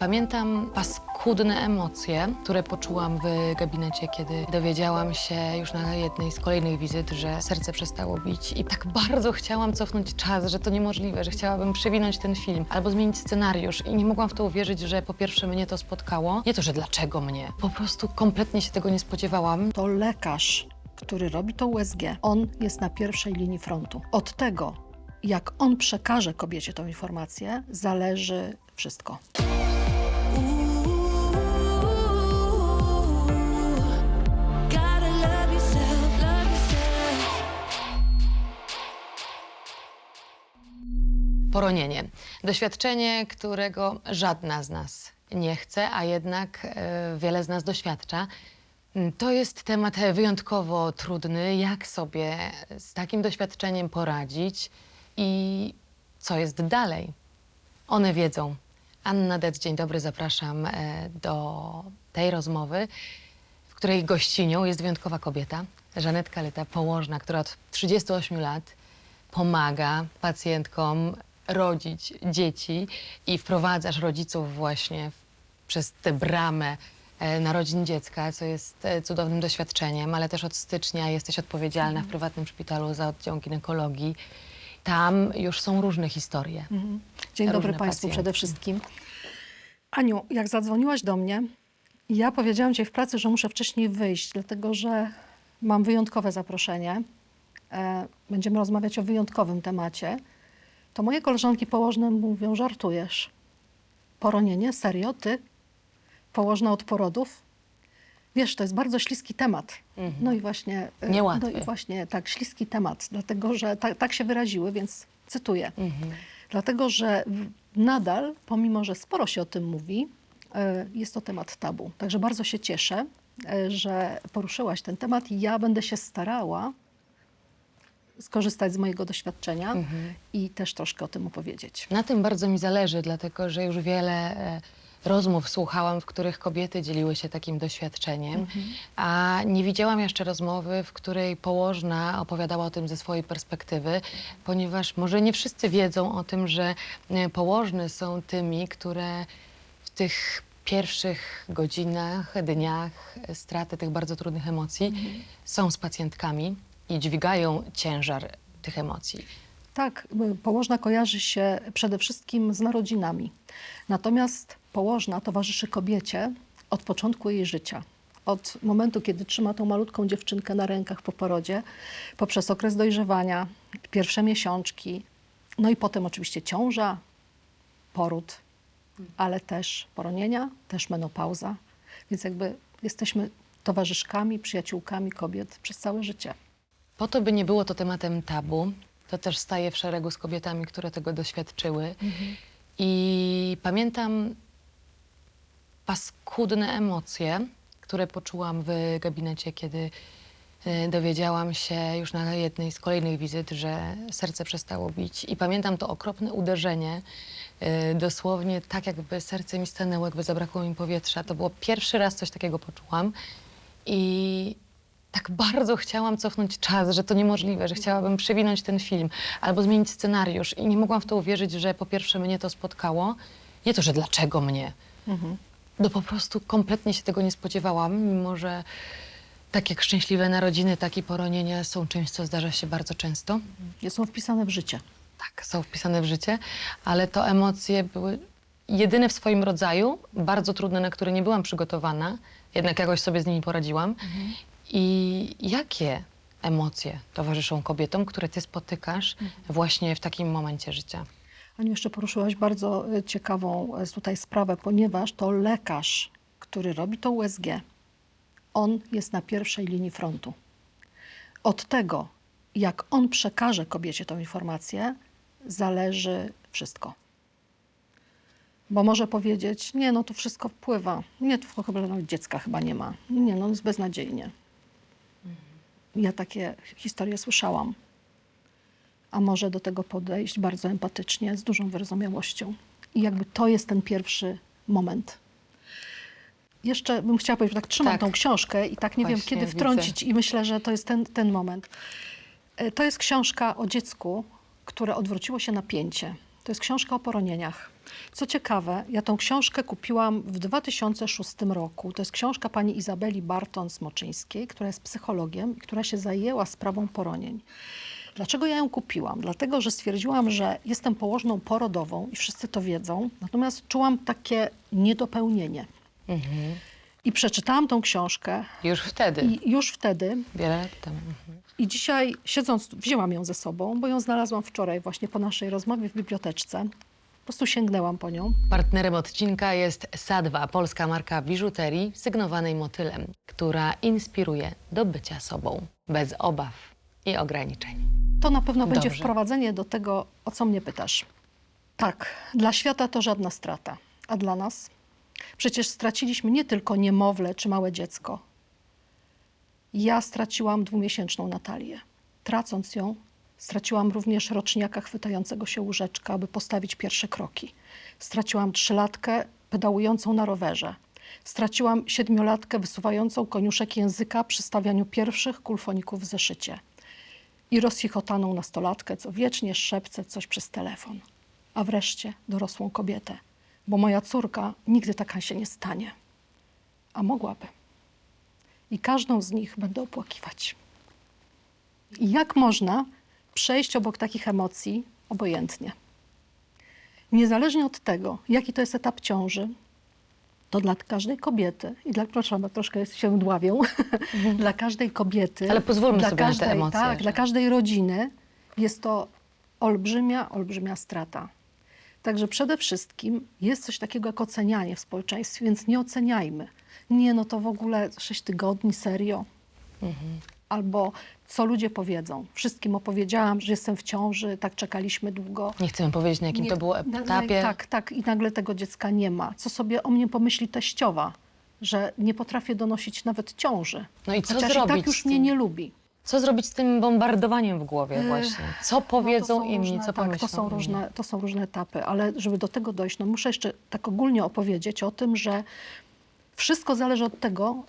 Pamiętam paskudne emocje, które poczułam w gabinecie, kiedy dowiedziałam się już na jednej z kolejnych wizyt, że serce przestało bić i tak bardzo chciałam cofnąć czas, że to niemożliwe, że chciałabym przewinąć ten film albo zmienić scenariusz i nie mogłam w to uwierzyć, że po pierwsze mnie to spotkało. Nie to, że dlaczego mnie. Po prostu kompletnie się tego nie spodziewałam. To lekarz, który robi to USG, on jest na pierwszej linii frontu. Od tego, jak on przekaże kobiecie tą informację, zależy wszystko. Poronienie. Doświadczenie, którego żadna z nas nie chce, a jednak e, wiele z nas doświadcza. Mm, To jest temat wyjątkowo trudny. Jak sobie z takim doświadczeniem poradzić i co jest dalej? One wiedzą. Anna Dec, dzień dobry, zapraszam e, do tej rozmowy, w której gościnią jest wyjątkowa kobieta, Żanetka Lyta, położna, która od 38 lat pomaga pacjentkom rodzić dzieci i wprowadzasz rodziców właśnie w- przez tę bramę e, narodzin dziecka, co jest e, cudownym doświadczeniem, ale też od stycznia jesteś odpowiedzialna w prywatnym szpitalu za oddział ginekologii. Tam już są różne historie. Dzień dobry Różne Państwu pacjentki. przede wszystkim. Aniu, jak zadzwoniłaś do mnie, ja powiedziałam Ci w pracy, że muszę wcześniej wyjść, dlatego że mam wyjątkowe zaproszenie. E, będziemy rozmawiać o wyjątkowym temacie. To moje koleżanki położne mówią, żartujesz. Poronienie? Serio? Ty? Położna od porodów? Wiesz, to jest bardzo śliski temat. No i właśnie... e, Niełatwy. No i właśnie tak, śliski temat, dlatego że ta, tak się wyraziły, więc cytuję. Dlatego, że nadal, pomimo że sporo się o tym mówi, e, jest to temat tabu. Także bardzo się cieszę, e, że poruszyłaś ten temat i ja będę się starała skorzystać z mojego doświadczenia i też troszkę o tym opowiedzieć. Na tym bardzo mi zależy, dlatego że już wiele e, rozmów słuchałam, w których kobiety dzieliły się takim doświadczeniem, a nie widziałam jeszcze rozmowy, w której położna opowiadała o tym ze swojej perspektywy, ponieważ może nie wszyscy wiedzą o tym, że e, położne są tymi, które w tych pierwszych godzinach, dniach e, straty tych bardzo trudnych emocji są z pacjentkami i dźwigają ciężar tych emocji. Tak, y, położna kojarzy się przede wszystkim z narodzinami. Natomiast położna towarzyszy kobiecie od początku jej życia. Od momentu, kiedy trzyma tą malutką dziewczynkę na rękach po porodzie, poprzez okres dojrzewania, pierwsze miesiączki, no i potem oczywiście ciąża, poród, ale też poronienia, też menopauza. Więc jakby jesteśmy towarzyszkami, przyjaciółkami kobiet przez całe życie. Po to, by nie było to tematem tabu, to też staję w szeregu z kobietami, które tego doświadczyły. I pamiętam paskudne emocje, które poczułam w gabinecie, kiedy e, dowiedziałam się już na jednej z kolejnych wizyt, że serce przestało bić. I pamiętam to okropne uderzenie, e, dosłownie tak jakby serce mi stanęło, jakby zabrakło mi powietrza. To było pierwszy raz coś takiego poczułam. I tak bardzo chciałam cofnąć czas, że to niemożliwe, że chciałabym przewinąć ten film albo zmienić scenariusz. I nie mogłam w to uwierzyć, że po pierwsze mnie to spotkało. Nie to, że dlaczego mnie. No po prostu kompletnie się tego nie spodziewałam, mimo że tak jak szczęśliwe narodziny, tak i poronienia są czymś, co zdarza się bardzo często. Są wpisane w życie. Tak, są wpisane w życie, ale to emocje były jedyne w swoim rodzaju, bardzo trudne, na które nie byłam przygotowana, jednak jakoś sobie z nimi poradziłam. I jakie emocje towarzyszą kobietom, które ty spotykasz właśnie w takim momencie życia? Aniu, jeszcze poruszyłaś bardzo e, ciekawą e, tutaj sprawę, ponieważ to lekarz, który robi to USG, on jest na pierwszej linii frontu. Od tego, jak on przekaże kobiecie tą informację, zależy wszystko. Bo może powiedzieć, nie, no to wszystko wpływa. Nie, to chyba nawet dziecka chyba nie ma. Nie, no jest beznadziejnie. Ja takie historie słyszałam a może do tego podejść bardzo empatycznie, z dużą wyrozumiałością. I jakby to jest ten pierwszy moment. Jeszcze bym chciała powiedzieć, że tak trzymam Tak. tą książkę i tak nie wiem, Właśnie, kiedy widzę. wtrącić i myślę, że to jest ten, ten moment. E, To jest książka o dziecku, które odwróciło się na pięcie. To jest książka o poronieniach. Co ciekawe, ja tą książkę kupiłam w 2006 roku. To jest książka pani Izabeli Barton-Smoczyńskiej, która jest psychologiem i która się zajęła sprawą poronień. Dlaczego ja ją kupiłam? Dlatego, że stwierdziłam, że jestem położną porodową i wszyscy to wiedzą, natomiast czułam takie niedopełnienie. I przeczytałam tą książkę Już wtedy, i już wtedy wiele lat temu. Mhm. i dzisiaj siedząc, wzięłam ją ze sobą, bo ją znalazłam wczoraj właśnie po naszej rozmowie w biblioteczce. Po prostu sięgnęłam po nią. Partnerem odcinka jest Sadwa, polska marka biżuterii sygnowanej motylem, która inspiruje do bycia sobą, bez obaw i ograniczeń. To na pewno będzie Dobrze. wprowadzenie do tego, o co mnie pytasz. Tak, dla świata to żadna strata. A dla nas? Przecież straciliśmy nie tylko niemowlę czy małe dziecko. Ja straciłam dwumiesięczną Natalię. Tracąc ją, straciłam również roczniaka chwytającego się łóżeczka, aby postawić pierwsze kroki. Straciłam trzylatkę pedałującą na rowerze. Straciłam siedmiolatkę wysuwającą koniuszek języka przy stawianiu pierwszych kulfoników w zeszycie i rozchichotaną nastolatkę, co wiecznie szepce coś przez telefon. A wreszcie dorosłą kobietę, bo moja córka nigdy taka się nie stanie. A mogłaby. I każdą z nich będę opłakiwać. I jak można przejść obok takich emocji obojętnie? Niezależnie od tego, jaki to jest etap ciąży, to dla każdej kobiety, i dla, proszę, troszkę się dławią, dla każdej kobiety, Ale pozwólmy dla sobie na te każdej, emocje, Tak, że- dla każdej rodziny jest to olbrzymia, olbrzymia strata. Także przede wszystkim jest coś takiego jak ocenianie w społeczeństwie, więc nie oceniajmy. Nie, no to w ogóle sześć tygodni, serio. Albo co ludzie powiedzą. Wszystkim opowiedziałam, że jestem w ciąży, tak czekaliśmy długo. Nie chcemy powiedzieć, na jakim Nie- to było etapie. Tak, tak. I nagle tego dziecka nie ma. Co sobie o mnie pomyśli teściowa, że nie potrafię donosić nawet ciąży. No i co Chociaż i zrobić tak już mnie nie lubi. Co zrobić z tym bombardowaniem w głowie właśnie? Co powiedzą No inni, różne, co tak, pomyślą to są, różne, to są różne etapy, ale żeby do tego dojść, no muszę jeszcze tak ogólnie opowiedzieć o tym, że wszystko zależy od tego,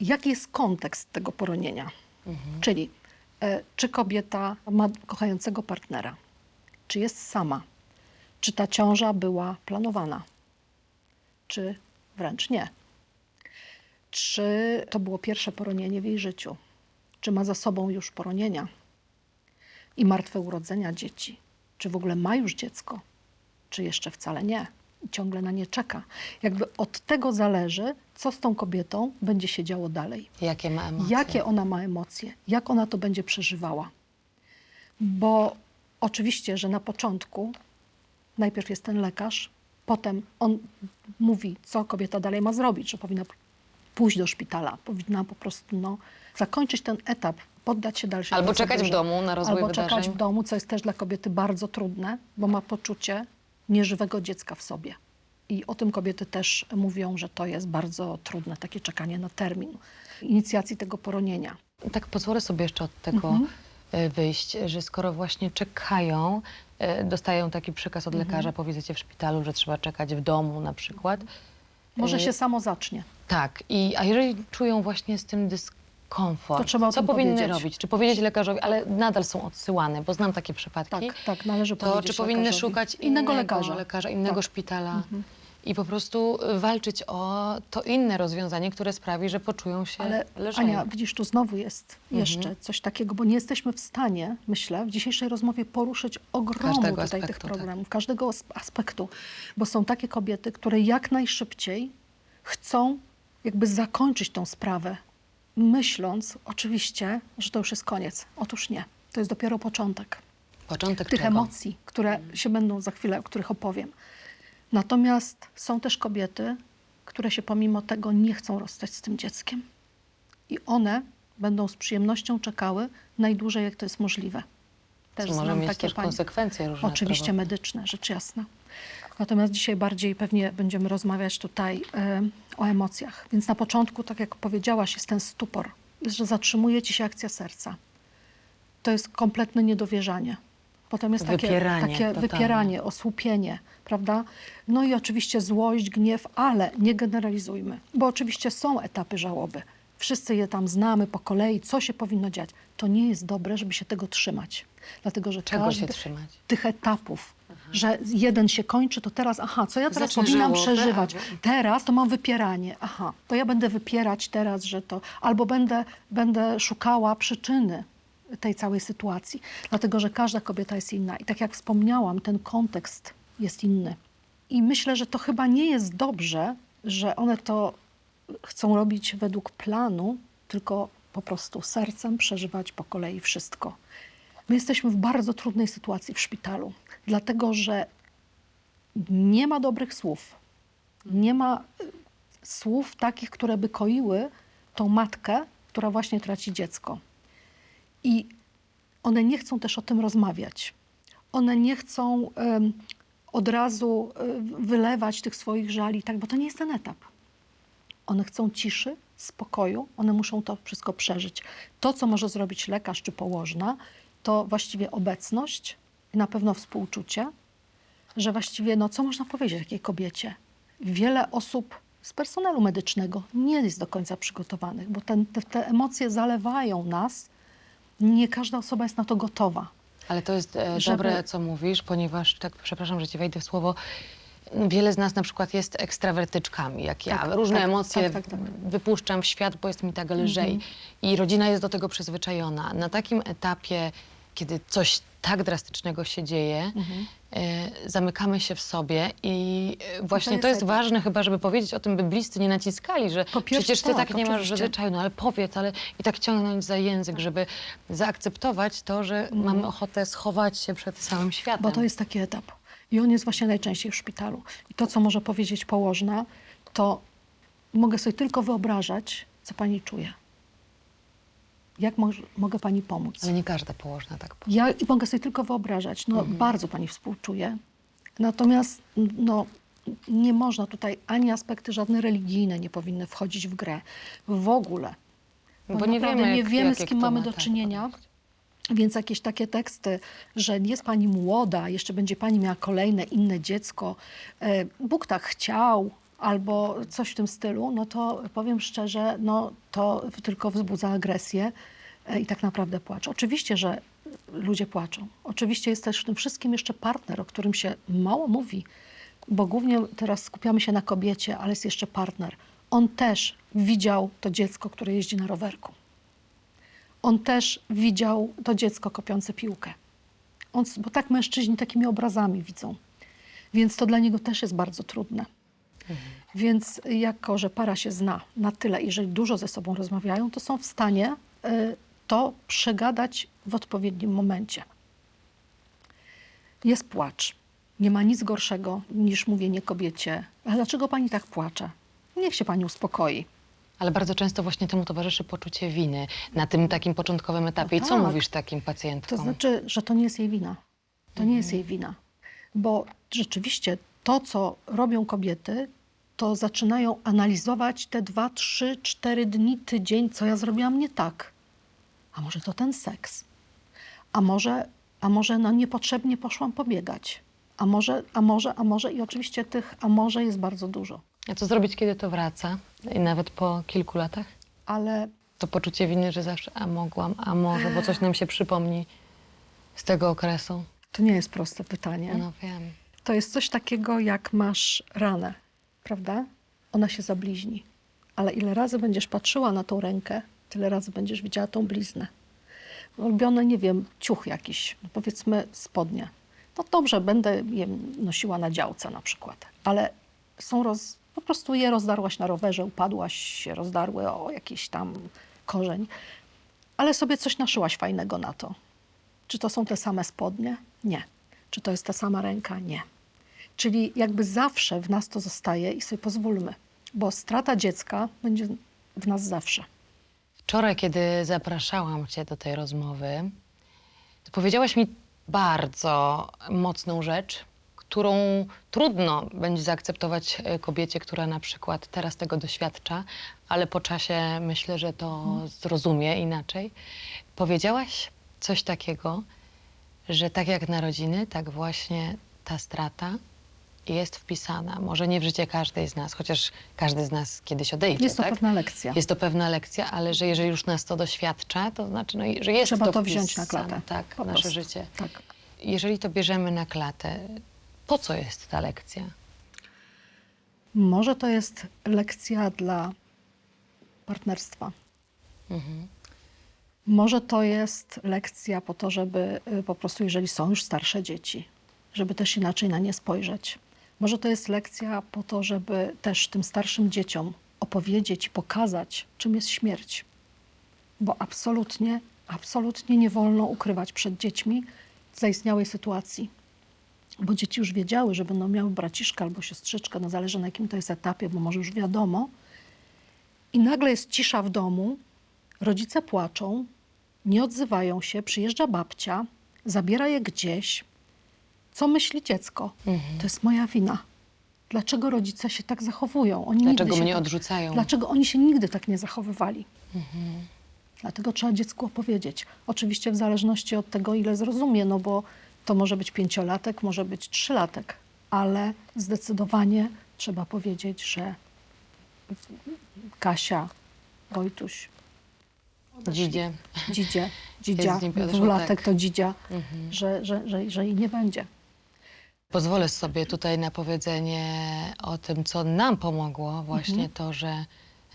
jaki jest kontekst tego poronienia. Czyli e, czy kobieta ma kochającego partnera, czy jest sama, czy ta ciąża była planowana, czy wręcz nie. Czy to było pierwsze poronienie w jej życiu? Czy ma za sobą już poronienia? i martwe urodzenia dzieci. Czy w ogóle ma już dziecko, czy jeszcze wcale nie i ciągle na nie czeka. Jakby od tego zależy, co z tą kobietą będzie się działo dalej. Jakie ma emocje? Jakie ona ma emocje, jak ona to będzie przeżywała. Bo oczywiście, że na początku najpierw jest ten lekarz, potem on mówi, co kobieta dalej ma zrobić, że powinna pójść do szpitala, powinna po prostu no, zakończyć ten etap, poddać się dalszej Albo procedurze. czekać w domu na rozwój Albo wydarzeń. czekać w domu, co jest też dla kobiety bardzo trudne, bo ma poczucie nieżywego dziecka w sobie. I o tym kobiety też mówią, że to jest bardzo trudne, takie czekanie na termin inicjacji tego poronienia. Tak pozwolę sobie jeszcze od tego Mhm. e, wyjść, że skoro właśnie czekają, e, dostają taki przekaz od Mhm. lekarza po wizycie w szpitalu, że trzeba czekać w domu na przykład. Może Y, się samo zacznie. Tak, i, a jeżeli czują właśnie z tym dyskomfort, To trzeba o co powinny powiedzieć. robić? Czy powiedzieć lekarzowi, ale nadal są odsyłane, bo znam takie przypadki. Tak, tak, należy to powiedzieć czy powinny lekarzowi. szukać innego innego lekarza. innego Tak. szpitala i po prostu y, walczyć o to inne rozwiązanie, które sprawi, że poczują się Ale. Ania, widzisz, tu znowu jest Mhm. jeszcze coś takiego, bo nie jesteśmy w stanie, myślę, w dzisiejszej rozmowie poruszyć ogromu Każdego tutaj tych aspektu, tak. problemów, każdego as- aspektu, bo są takie kobiety, które jak najszybciej chcą jakby zakończyć tą sprawę, myśląc oczywiście, że to już jest koniec. Otóż nie. To jest dopiero początek Początek tych czego? emocji, które się będą za chwilę, o których opowiem. Natomiast są też kobiety, które się pomimo tego nie chcą rozstać z tym dzieckiem. I one będą z przyjemnością czekały najdłużej, jak to jest możliwe. Co Też może znam mieć takie też konsekwencje różne. Oczywiście medyczne, rzecz jasna. Natomiast dzisiaj bardziej pewnie będziemy rozmawiać tutaj e, o emocjach. Więc na początku, tak jak powiedziałaś, jest ten stupor, że zatrzymuje ci się akcja serca. To jest kompletne niedowierzanie. Potem jest takie, Wypieranie takie totalne. wypieranie, osłupienie, prawda? No i oczywiście złość, gniew, ale nie generalizujmy, bo oczywiście są etapy żałoby. Wszyscy je tam znamy po kolei, co się powinno dziać. To nie jest dobre, żeby się tego trzymać. Dlatego, że Czego każdy się trzymać? tych etapów że jeden się kończy, to teraz, aha, co ja teraz Zacznę powinnam żałobę, przeżywać? albo- Teraz to mam wypieranie, aha, to ja będę wypierać teraz, że to, albo będę, będę szukała przyczyny tej całej sytuacji, dlatego że każda kobieta jest inna. I tak jak wspomniałam, ten kontekst jest inny. I myślę, że to chyba nie jest dobrze, że one to chcą robić według planu, tylko po prostu sercem przeżywać po kolei wszystko. My jesteśmy w bardzo trudnej sytuacji w szpitalu, dlatego że nie ma dobrych słów. Nie ma y, słów takich, które by koiły tą matkę, która właśnie traci dziecko. I one nie chcą też o tym rozmawiać. One nie chcą od razu y, wylewać tych swoich żali, tak, bo to nie jest ten etap. One chcą ciszy, spokoju, one muszą to wszystko przeżyć. To, co może zrobić lekarz czy położna, to właściwie obecność i na pewno współczucie, że właściwie, no co można powiedzieć takiej kobiecie? Wiele osób z personelu medycznego nie jest do końca przygotowanych, bo ten, te, te emocje zalewają nas. Nie każda osoba jest na to gotowa. Ale to jest e, Żeby- dobre, co mówisz, ponieważ, tak, przepraszam, że ci wejdę w słowo, wiele z nas na przykład jest ekstrawertyczkami, jak ja. Tak, Różne tak, emocje tak, tak, tak. wypuszczam w świat, bo jest mi tak lżej. I rodzina jest do tego przyzwyczajona. Na takim etapie, kiedy coś tak drastycznego się dzieje, e, zamykamy się w sobie i e, właśnie jest to jest ważne chyba, żeby powiedzieć o tym, by bliscy nie naciskali, że przecież ty tak, tak, nie masz zwyczaju, no ale powiedz, ale i tak ciągnąć za język, żeby zaakceptować to, że mamy ochotę schować się przed całym światem. Bo to jest taki etap. I on jest właśnie najczęściej w szpitalu. I to, co może powiedzieć położna, to mogę sobie tylko wyobrażać, co pani czuje. Jak mogę pani pomóc? Ale nie każda położna tak powie. Ja mogę sobie tylko wyobrażać. No, bardzo pani współczuję. Natomiast no, nie można tutaj ani aspekty żadne religijne nie powinny wchodzić w grę. W ogóle. Bo nie naprawdę wiemy, nie jak- wiemy, z jakie kim mamy ma, do tak, czynienia. Więc jakieś takie teksty, że jest pani młoda, jeszcze będzie pani miała kolejne inne dziecko, e, Bóg tak chciał, albo coś w tym stylu, no to powiem szczerze, no to tylko wzbudza agresję e, i tak naprawdę płacz. Oczywiście, że ludzie płaczą. Oczywiście jest też w tym wszystkim jeszcze partner, o którym się mało mówi, bo głównie teraz skupiamy się na kobiecie, ale jest jeszcze partner. On też widział to dziecko, które jeździ na rowerku on też widział to dziecko kopiące piłkę. On, bo tak mężczyźni takimi obrazami widzą. Więc to dla niego też jest bardzo trudne. Więc jako, że para się zna na tyle, jeżeli dużo ze sobą rozmawiają, to są w stanie y, to przegadać w odpowiednim momencie. Jest płacz. Nie ma nic gorszego niż mówienie kobiecie, a dlaczego pani tak płacze? Niech się pani uspokoi. Ale bardzo często właśnie temu towarzyszy poczucie winy na tym takim początkowym etapie. No I co tak. mówisz takim pacjentkom? To znaczy, że to nie jest jej wina. To nie jest jej wina. Bo rzeczywiście to, co robią kobiety, to zaczynają analizować te dwa, trzy, cztery dni, tydzień, co ja zrobiłam nie tak. A może to ten seks? A może, a może no niepotrzebnie poszłam pobiegać? A może, a może, a może i oczywiście tych a może jest bardzo dużo. A co zrobić, kiedy to wraca? I nawet po kilku latach? Ale To poczucie winy, że zawsze a mogłam, a może, bo coś nam się przypomni z tego okresu. to nie jest proste pytanie. No wiem. To jest coś takiego, jak masz ranę, prawda? Ona się zabliźni. Ale ile razy będziesz patrzyła na tą rękę, tyle razy będziesz widziała tą bliznę. Ulubiony, nie wiem, ciuch jakiś, no powiedzmy spodnie. No dobrze, będę je nosiła na działce na przykład, ale są roz, po prostu je rozdarłaś na rowerze, upadłaś, się rozdarły o jakiś tam korzeń, ale sobie coś naszyłaś fajnego na to. Czy to są te same spodnie? Nie. Czy to jest ta sama ręka? Nie. Czyli jakby zawsze w nas to zostaje i sobie pozwólmy, bo strata dziecka będzie w nas zawsze. Wczoraj, kiedy zapraszałam Cię do tej rozmowy, to powiedziałaś mi bardzo mocną rzecz, którą trudno będzie zaakceptować e, kobiecie, która na przykład teraz tego doświadcza, ale po czasie myślę, że to zrozumie inaczej. Powiedziałaś coś takiego, że tak jak narodziny, tak właśnie ta strata jest wpisana. Może nie w życie każdej z nas, chociaż każdy z nas kiedyś odejdzie. Jest to tak? pewna lekcja. Jest to pewna lekcja, ale że jeżeli już nas to doświadcza, to znaczy, no, że jest Trzeba to to wziąć na klatę. Tak, Po nasze prostu. życie. Tak. Jeżeli to bierzemy na klatę, Po co jest ta lekcja? Może to jest lekcja dla partnerstwa. Może to jest lekcja po to, żeby y, po prostu, jeżeli są już starsze dzieci, żeby też inaczej na nie spojrzeć. Może to jest lekcja po to, żeby też tym starszym dzieciom opowiedzieć pokazać, czym jest śmierć. Bo absolutnie, absolutnie nie wolno ukrywać przed dziećmi zaistniałej sytuacji bo dzieci już wiedziały, że będą miały braciszka albo siostrzyczkę, no zależy na jakim to jest etapie, bo może już wiadomo. I nagle jest cisza w domu, rodzice płaczą, nie odzywają się, przyjeżdża babcia, zabiera je gdzieś. Co myśli dziecko? To jest moja wina. Dlaczego rodzice się tak zachowują? Oni Dlaczego mnie tak, odrzucają? Dlaczego oni się nigdy tak nie zachowywali? Dlatego trzeba dziecku opowiedzieć. Oczywiście w zależności od tego, ile zrozumie, no bo to może być pięciolatek, może być trzylatek, ale zdecydowanie trzeba powiedzieć, że Kasia, Wojtuś, Dzidzie. Dzidzie, Dzidzia, dwulatek tak. to Dzidzia, że, że, że, że jej nie będzie. Pozwolę sobie tutaj na powiedzenie o tym, co nam pomogło. Właśnie to, że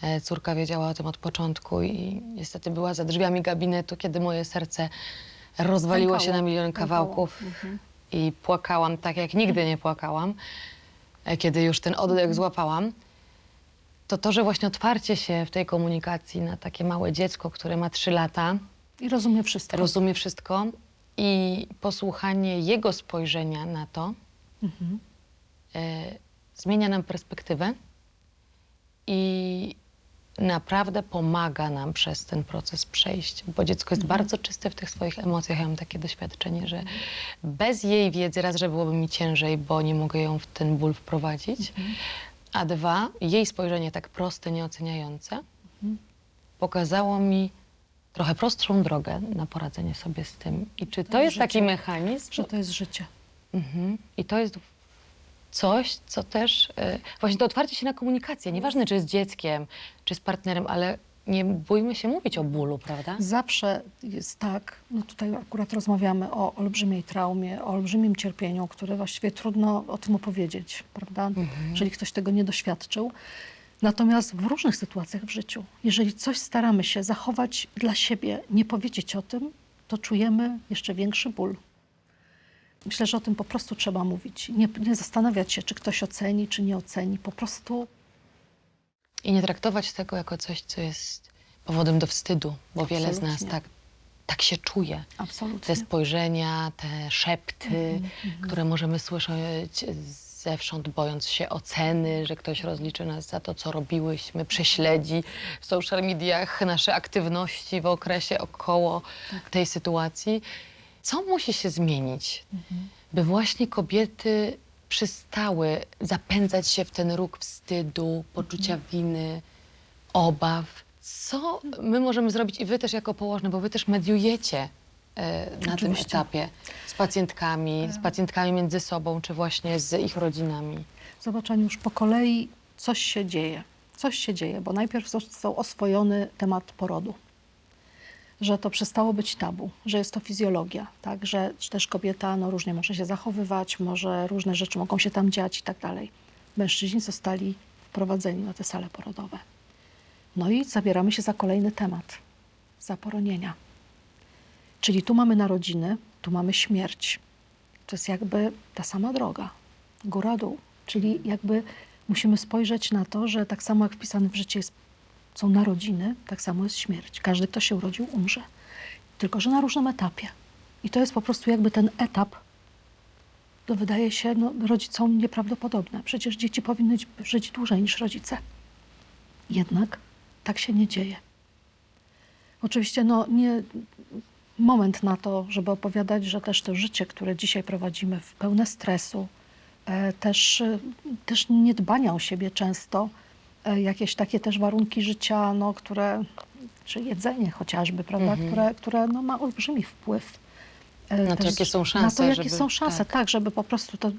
e, córka wiedziała o tym od początku i niestety była za drzwiami gabinetu, kiedy moje serce rozwaliło Pękało, się na milion kawałków i płakałam tak, jak nigdy nie płakałam, e, kiedy już ten oddech złapałam. To to, że właśnie otwarcie się w tej komunikacji na takie małe dziecko, które ma trzy lata, I rozumie wszystko. rozumie wszystko i posłuchanie jego spojrzenia na to e, zmienia nam perspektywę i naprawdę pomaga nam przez ten proces przejść, bo dziecko jest bardzo czyste w tych swoich emocjach. Ja mam takie doświadczenie, że bez jej wiedzy raz, że byłoby mi ciężej, bo nie mogę ją w ten ból wprowadzić, a dwa, jej spojrzenie tak proste, nieoceniające pokazało mi trochę prostszą drogę na poradzenie sobie z tym. I czy to, jest jest taki mechanizm? Że to jest życie. Mhm. I to jest coś, co też, e, właśnie to otwarcie się na komunikację, nieważne czy z dzieckiem, czy z partnerem, ale nie bójmy się mówić o bólu, prawda? Zawsze jest tak, no tutaj akurat rozmawiamy o olbrzymiej traumie, o olbrzymim cierpieniu, które właściwie trudno o tym opowiedzieć, prawda? Jeżeli ktoś tego nie doświadczył. Natomiast w różnych sytuacjach w życiu, jeżeli coś staramy się zachować dla siebie, nie powiedzieć o tym, to czujemy jeszcze większy ból. Myślę, że o tym po prostu trzeba mówić. Nie, nie zastanawiać się, czy ktoś oceni, czy nie oceni. Po prostu I nie traktować tego jako coś, co jest powodem do wstydu, bo wiele z nas Absolutnie. tak, tak się czuje. absolutnie. Te spojrzenia, te szepty, które możemy słyszeć zewsząd, bojąc się oceny, że ktoś rozliczy nas za to, co robiłyśmy, prześledzi w social mediach nasze aktywności w okresie około tej sytuacji. Co musi się zmienić, by właśnie kobiety przestały zapędzać się w ten róg wstydu, poczucia winy, obaw? Co my możemy zrobić i wy też jako położne, bo wy też mediujecie e, na tym Oczywiście. etapie z pacjentkami, z pacjentkami między sobą, czy właśnie z ich rodzinami. Zobacz, już po kolei coś się dzieje. Coś się dzieje, bo najpierw został oswojony temat porodu. Że to przestało być tabu, że jest to fizjologia, tak? że też kobieta no, różnie może się zachowywać, może różne rzeczy mogą się tam dziać i tak dalej. Mężczyźni zostali wprowadzeni na te sale porodowe. No i zabieramy się za kolejny temat za poronienia. Czyli tu mamy narodziny, tu mamy śmierć. To jest jakby ta sama droga, góra-dół. Czyli jakby musimy spojrzeć na to, że tak samo jak wpisane w życie jest, są narodziny, tak samo jest śmierć. Każdy, kto się urodził, umrze. Tylko, że na różnym etapie. I to jest po prostu jakby ten etap, to wydaje się no, rodzicom nieprawdopodobne. Przecież dzieci powinny żyć dłużej niż rodzice. Jednak tak się nie dzieje. Oczywiście no, nie moment na to, żeby opowiadać, że też to życie, które dzisiaj prowadzimy w pełne stresu, e, też, e, też niedbania o siebie często, jakieś takie też warunki życia, no, które, czy jedzenie chociażby, prawda, które, które no, ma olbrzymi wpływ. e, Na to, jakie są Na szanse, to, jakie żeby- są szanse, tak. tak. żeby po prostu to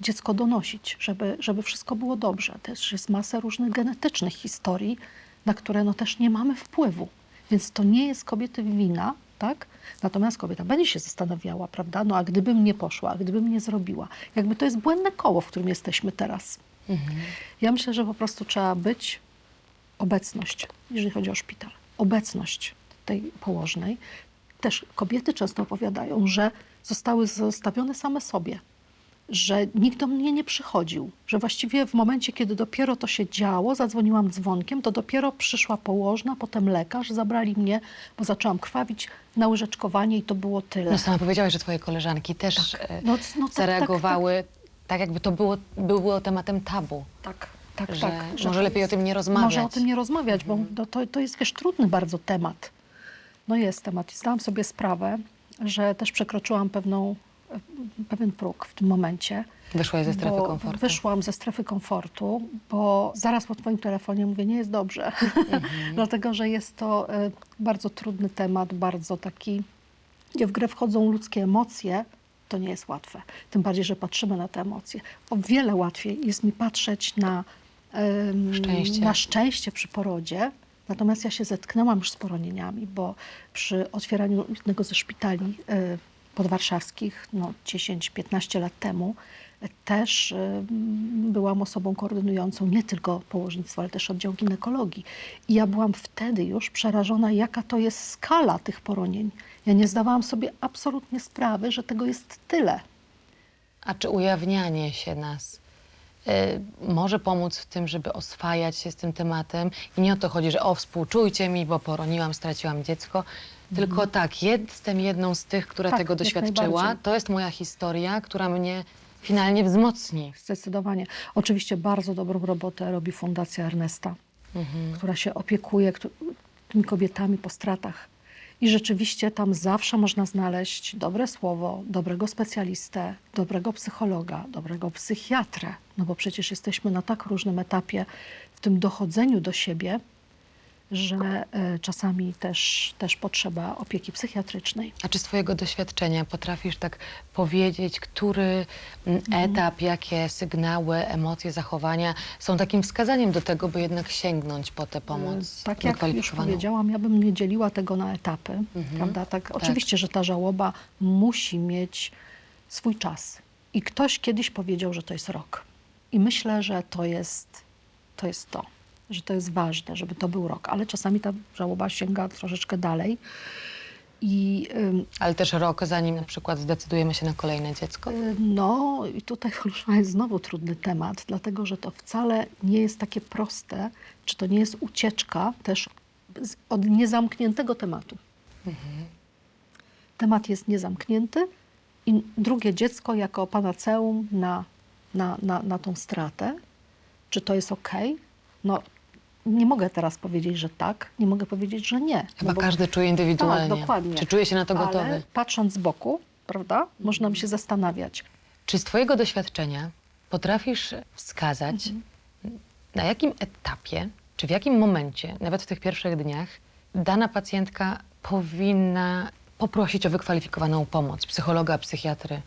dziecko donosić, żeby, żeby wszystko było dobrze. Też jest masa różnych genetycznych historii, na które no też nie mamy wpływu. Więc to nie jest kobiety wina, tak? Natomiast kobieta będzie się zastanawiała, prawda? No a gdybym nie poszła, a gdybym nie zrobiła? Jakby to jest błędne koło, w którym jesteśmy teraz. Ja myślę, że po prostu trzeba być obecność, jeżeli chodzi o szpital. Obecność tej położnej. Też kobiety często opowiadają, że zostały zostawione same sobie, że nikt do mnie nie przychodził, że właściwie w momencie, kiedy dopiero to się działo, zadzwoniłam dzwonkiem, to dopiero przyszła położna, potem lekarz, zabrali mnie, bo zaczęłam krwawić na łyżeczkowanie i to było tyle. No sama powiedziałaś, że twoje koleżanki też e, No, no tak, zareagowały tak, jakby to było, było tematem tabu. Tak, tak, Że tak. może to lepiej o tym nie rozmawiać. Może o tym nie rozmawiać, bo Mhm. no to, to jest wiesz, trudny bardzo temat. No jest temat. I zdałam sobie sprawę, że też przekroczyłam pewną, pewien próg w tym momencie. Wyszłaś ze strefy bo komfortu. Wyszłam ze strefy komfortu, bo zaraz po twoim telefonie mówię, nie jest dobrze. Mhm. Dlatego, że jest to e, bardzo trudny temat, bardzo taki, gdzie w grę wchodzą ludzkie emocje, to nie jest łatwe. Tym bardziej, że patrzymy na te emocje. O wiele łatwiej jest mi patrzeć na, em, Szczęście. na szczęście przy porodzie. Natomiast ja się zetknęłam już z poronieniami, bo przy otwieraniu jednego ze szpitali e, podwarszawskich no, 10-15 lat temu też byłam osobą koordynującą nie tylko położnictwo, ale też oddział ginekologii. I ja byłam wtedy już przerażona, jaka to jest skala tych poronień. Ja nie zdawałam sobie absolutnie sprawy, że tego jest tyle. A czy ujawnianie się nas y, może pomóc w tym, żeby oswajać się z tym tematem? I nie o to chodzi, że o, współczujcie mi, bo poroniłam, straciłam dziecko. Tylko tak, jestem jedną z tych, która Tak, tego doświadczyła. To jest moja historia, która mnie finalnie wzmocni. Zdecydowanie. Oczywiście bardzo dobrą robotę robi Fundacja Ernesta, która się opiekuje tymi kobietami po stratach. I rzeczywiście tam zawsze można znaleźć dobre słowo, dobrego specjalistę, dobrego psychologa, dobrego psychiatrę. No bo przecież jesteśmy na tak różnym etapie w tym dochodzeniu do siebie, że e, czasami też, też potrzeba opieki psychiatrycznej. A czy z Twojego doświadczenia potrafisz tak powiedzieć, który mm, Mhm. etap, jakie sygnały, emocje, zachowania są takim wskazaniem do tego, by jednak sięgnąć po tę pomoc? Tak jak już powiedziałam, ja bym nie dzieliła tego na etapy, prawda? Tak, Oczywiście, że ta żałoba musi mieć swój czas. I ktoś kiedyś powiedział, że to jest rok. I myślę, że to jest to, jest to że to jest ważne, żeby to był rok. Ale czasami ta żałoba sięga troszeczkę dalej. I ym, Ale też rok, zanim na przykład zdecydujemy się na kolejne dziecko? Y, No i tutaj Folsza jest znowu trudny temat, dlatego że to wcale nie jest takie proste, czy to nie jest ucieczka też z- od niezamkniętego tematu. Temat jest niezamknięty i drugie dziecko jako panaceum na, na, na, na tą stratę. Czy to jest ok? No nie mogę teraz powiedzieć, że tak, nie mogę powiedzieć, że nie. Chyba no bo- każdy czuje indywidualnie. Tak, dokładnie. Czy czuje się na to Ale gotowy? patrząc z boku, prawda, można by się zastanawiać. Czy z Twojego doświadczenia potrafisz wskazać, Mhm. na jakim etapie, czy w jakim momencie, nawet w tych pierwszych dniach, dana pacjentka powinna poprosić o wykwalifikowaną pomoc psychologa, psychiatry?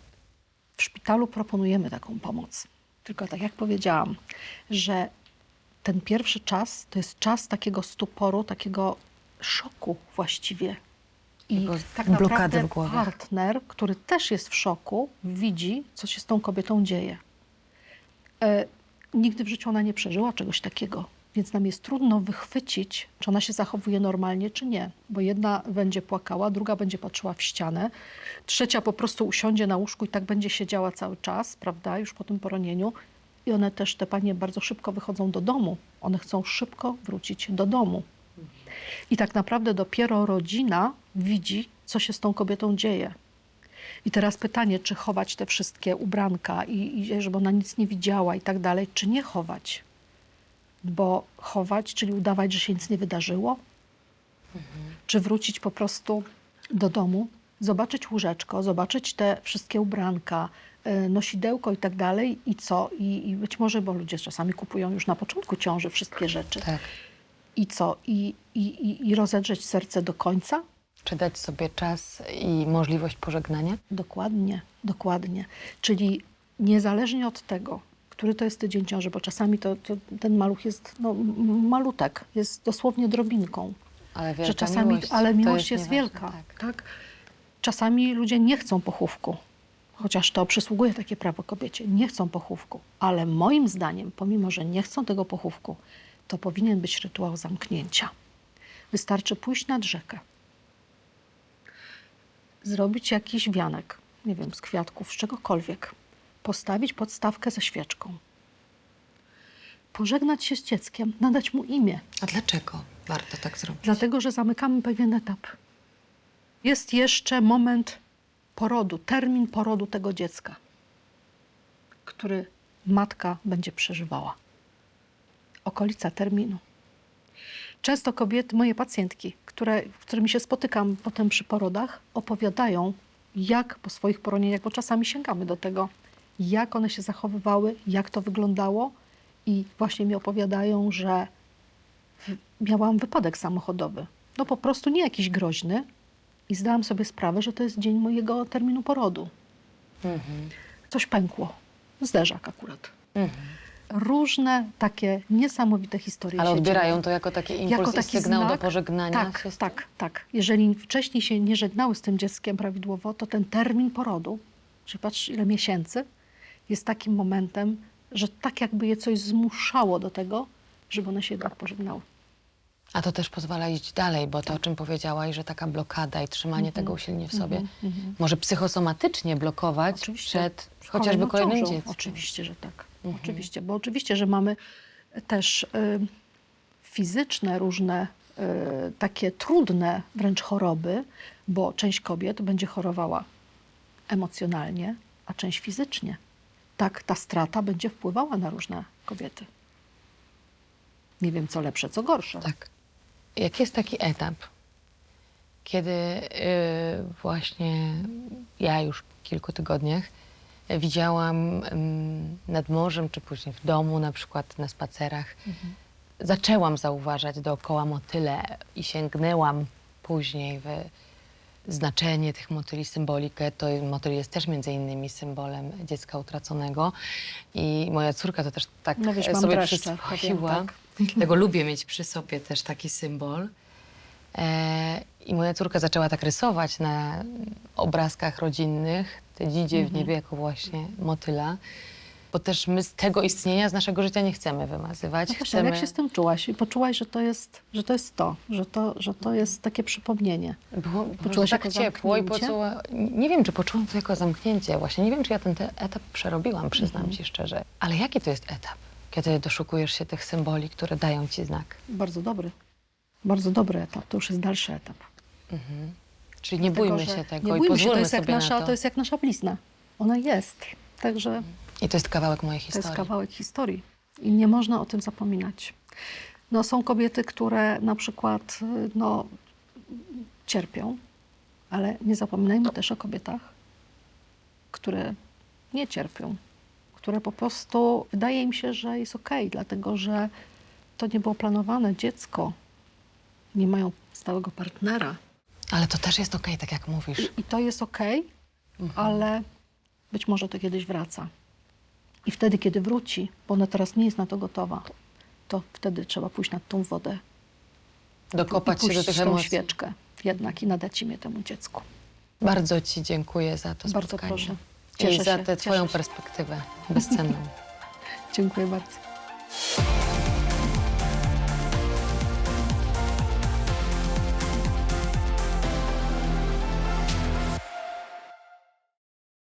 W szpitalu proponujemy taką pomoc. Tylko tak jak powiedziałam, że ten pierwszy czas to jest czas takiego stuporu, takiego szoku właściwie. I tak blokady naprawdę w głowie. partner, który też jest w szoku, widzi, co się z tą kobietą dzieje. E, nigdy w życiu ona nie przeżyła czegoś takiego, więc nam jest trudno wychwycić, czy ona się zachowuje normalnie, czy nie. Bo jedna będzie płakała, druga będzie patrzyła w ścianę, trzecia po prostu usiądzie na łóżku i tak będzie siedziała cały czas, prawda, już po tym poronieniu. I one też, te panie, bardzo szybko wychodzą do domu. One chcą szybko wrócić do domu. I tak naprawdę dopiero rodzina widzi, co się z tą kobietą dzieje. I teraz pytanie, czy chować te wszystkie ubranka i, i żeby ona nic nie widziała i tak dalej, czy nie chować? Bo chować, czyli udawać, że się nic nie wydarzyło? Czy wrócić po prostu do domu, zobaczyć łóżeczko, zobaczyć te wszystkie ubranka, y, nosidełko i tak dalej i co? I, I być może, bo ludzie czasami kupują już na początku ciąży wszystkie rzeczy. Tak. I co? I, i, i, I rozedrzeć serce do końca? Czy dać sobie czas i możliwość pożegnania? Dokładnie, dokładnie. Czyli niezależnie od tego, który to jest tydzień ciąży, bo czasami to, to ten maluch jest no, malutek, jest dosłownie drobinką. Ale wielka że czasami, miłość, ale miłość jest jest, wielka. tak. Tak. Czasami ludzie nie chcą pochówku, chociaż to przysługuje takie prawo kobiecie. Nie chcą pochówku, ale moim zdaniem, pomimo że nie chcą tego pochówku, to powinien być rytuał zamknięcia. Wystarczy pójść nad rzekę, zrobić jakiś wianek, nie wiem, z kwiatków, z czegokolwiek, postawić podstawkę ze świeczką, pożegnać się z dzieckiem, nadać mu imię. A dlaczego warto tak zrobić? Dlatego, że zamykamy pewien etap. Jest jeszcze moment porodu, termin porodu tego dziecka, który matka będzie przeżywała. Okolica terminu. Często kobiety, moje pacjentki, które, z którymi się spotykam potem przy porodach, opowiadają, jak po swoich poronieniach, bo czasami sięgamy do tego, jak one się zachowywały, jak to wyglądało, i właśnie mi opowiadają, że miałam wypadek samochodowy. No po prostu nie jakiś groźny. I zdałam sobie sprawę, że to jest dzień mojego terminu porodu. Mhm. Coś pękło. Zderzak akurat. Mhm. Różne takie niesamowite historie Ale odbierają dzieją. to jako taki impuls i sygnał do pożegnania tak, się Tak, tak. Jeżeli wcześniej się nie żegnały z tym dzieckiem prawidłowo, to ten termin porodu, czyli patrz ile miesięcy, jest takim momentem, że tak jakby je coś zmuszało do tego, żeby one się jednak pożegnały. A to też pozwala iść dalej, bo to, o czym powiedziałaś, że taka blokada i trzymanie Mhm. tego usilnie w sobie może psychosomatycznie blokować przed Z chociażby kolejnym ciążą. dzieckiem. Oczywiście, że tak. Mhm. Oczywiście, bo oczywiście, że mamy też y, fizyczne różne y, takie trudne wręcz choroby, bo część kobiet będzie chorowała emocjonalnie, a część fizycznie. Tak ta strata będzie wpływała na różne kobiety. Nie wiem, co lepsze, co gorsze. Tak. Jak jest taki etap, kiedy y, właśnie ja już w kilku tygodniach y, widziałam ym, nad morzem, czy później w domu, na przykład na spacerach, zaczęłam zauważać dookoła motyle i sięgnęłam później w znaczenie tych motyli, symbolikę. To motyl jest też między innymi symbolem dziecka utraconego. I moja córka to też tak No wiesz, sobie dreszcze, przyswoiła. tak. Dlatego lubię mieć przy sobie też taki symbol. E, I moja córka zaczęła tak rysować na obrazkach rodzinnych, te dzidzie Mhm. w niebie jako właśnie motyla. Bo też my z tego istnienia z naszego życia nie chcemy wymazywać. No właśnie, chcemy... jak się z tym czułaś i poczułaś, że to jest, że to, jest to, że to, że to jest takie przypomnienie. Było po Poczułaś tak jako ciepło i zamknięcie? poczuła... Nie wiem, czy poczułam to jako zamknięcie. Właśnie nie wiem, czy ja ten te etap przerobiłam, przyznam Mhm. ci szczerze. Ale jaki to jest etap, kiedy doszukujesz się tych symboli, które dają ci znak? Bardzo dobry. Bardzo dobry etap. To już jest dalszy etap. Czyli nie Dlatego, bójmy się tego nie i bójmy się, to jest, jak nasza, na to. to jest jak nasza blizna. Ona jest. Także I to jest kawałek mojej to historii. jest kawałek historii. I nie można o tym zapominać. No, są kobiety, które na przykład y, no, cierpią, ale nie zapominajmy też o kobietach, które nie cierpią, które po prostu wydaje im się, że jest okej, dlatego że to nie było planowane dziecko, nie mają stałego partnera. Ale to też jest okej, tak jak mówisz. I, i to jest okej, ale być może to kiedyś wraca. I wtedy, kiedy wróci, bo ona teraz nie jest na to gotowa, to wtedy trzeba pójść nad tą wodę Dokopać się do tych tą emocji. świeczkę jednak i nadać imię temu dziecku. Bardzo ci dziękuję za to Bardzo spotkanie. proszę. I Cieszę za się, tę twoją się. perspektywę bezcenną. Dziękuję bardzo.